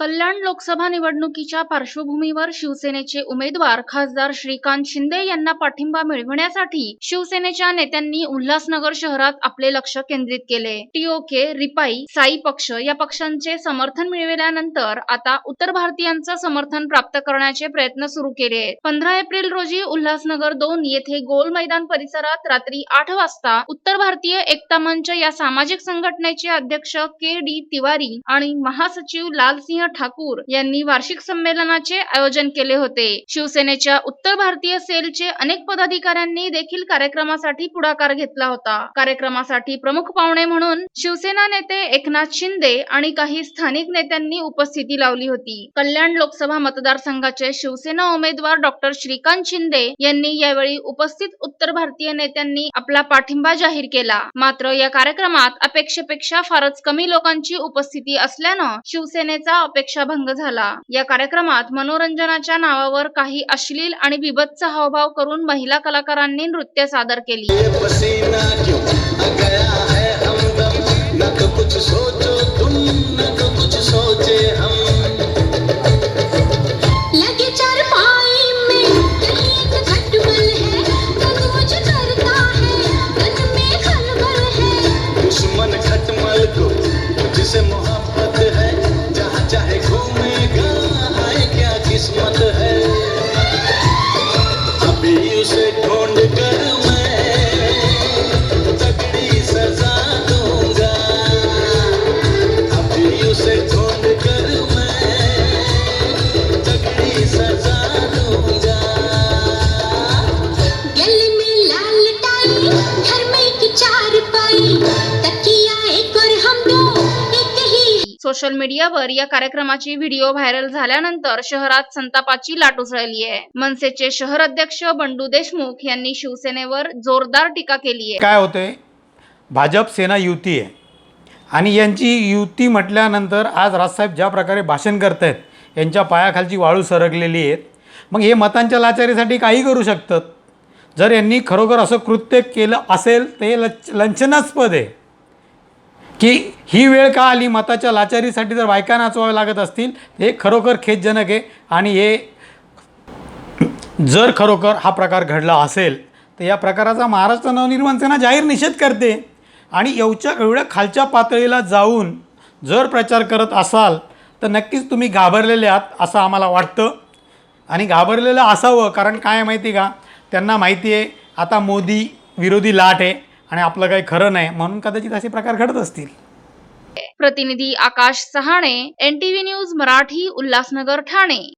कल्याण लोकसभा निवडणुकीच्या पार्श्वभूमीवर शिवसेनेचे उमेदवार खासदार श्रीकांत शिंदे यांना पाठिंबा मिळविण्यासाठी शिवसेनेच्या नेत्यांनी उल्हासनगर शहरात आपले लक्ष केंद्रित केले. टीओके रिपाई साई पक्ष या पक्षांचे समर्थन मिळविल्यानंतर आता उत्तर भारतीयांचं समर्थन प्राप्त करण्याचे प्रयत्न सुरू केले. पंधरा एप्रिल रोजी उल्हासनगर दोन येथे गोल मैदान परिसरात रात्री आठ वाजता उत्तर भारतीय एकता मंच या सामाजिक संघटनेचे अध्यक्ष के डी तिवारी आणि महासचिव लालसिंह ठाकूर यांनी वार्षिक संमेलनाचे आयोजन केले होते. शिवसेनेच्या उत्तर भारतीय सेलचे अनेक पदाधिकाऱ्यांनी देखील कार्यक्रमासाठी पुढाकार घेतला होता. कार्यक्रमासाठी प्रमुख पाहुणे म्हणून शिवसेना नेते एकनाथ शिंदे आणि काही स्थानिक नेत्यांनी उपस्थिती लावली होती. कल्याण लोकसभा मतदारसंघाचे शिवसेना उमेदवार डॉक्टर श्रीकांत शिंदे यांनी यावेळी उपस्थित उत्तर भारतीय नेत्यांनी आपला पाठिंबा जाहीर केला. मात्र या कार्यक्रमात अपेक्षेपेक्षा फारच कमी लोकांची उपस्थिती असल्यानं शिवसेनेचा अपेक्षाभंग झाला. या कार्यक्रमात मनोरंजनाच्या नावावर काही अश्लील आणि बिभत्स हावभाव करून महिला कलाकारांनी नृत्य सादर केली. ये पसीना सोशल मीडियावर या कार्यक्रमाची व्हिडिओ व्हायरल झाल्यानंतर शहरात संतापाची लाट उसळली आहे मनसेचे शहर अध्यक्ष बंडू देशमुख यांनी शिवसेनेवर जोरदार टीका केली आहे काय होते भाजप सेना युती आहे. आणि यांची युती म्हटल्यानंतर आज राजसाहेब ज्या प्रकारे भाषण करत आहेत यांच्या पायाखालची वाळू सरकलेली आहेत. मग हे मतांच्या लाचारीसाठी काही करू शकतात. जर यांनी खरोखर असं कृत्य केलं असेल तर हे लच लंचनास्पद आहे. की ही वेळ का आली? मताच्या लाचारीसाठी जर बायका नाचवावे लागत असतील हे खरोखर खेदजनक आहे. आणि हे जर खरोखर हा प्रकार घडला असेल तर या प्रकाराचा महाराष्ट्र नवनिर्माण सेना जाहीर निषेध करते. आणि येवच्या एवढ्या खालच्या पातळीला जाऊन जर प्रचार करत असाल तर नक्कीच तुम्ही घाबरलेले आहात असं आम्हाला वाटतं. आणि घाबरलेलं असावं कारण काय आहे माहिती का? त्यांना माहिती आहे आता मोदी विरोधी लाट आहे. आणि आपलं काही खरं नाही म्हणून कदाचित असे प्रकार घडत असतील. प्रतिनिधी आकाश सहाणे एनटीव्ही न्यूज मराठी उल्हासनगर ठाणे.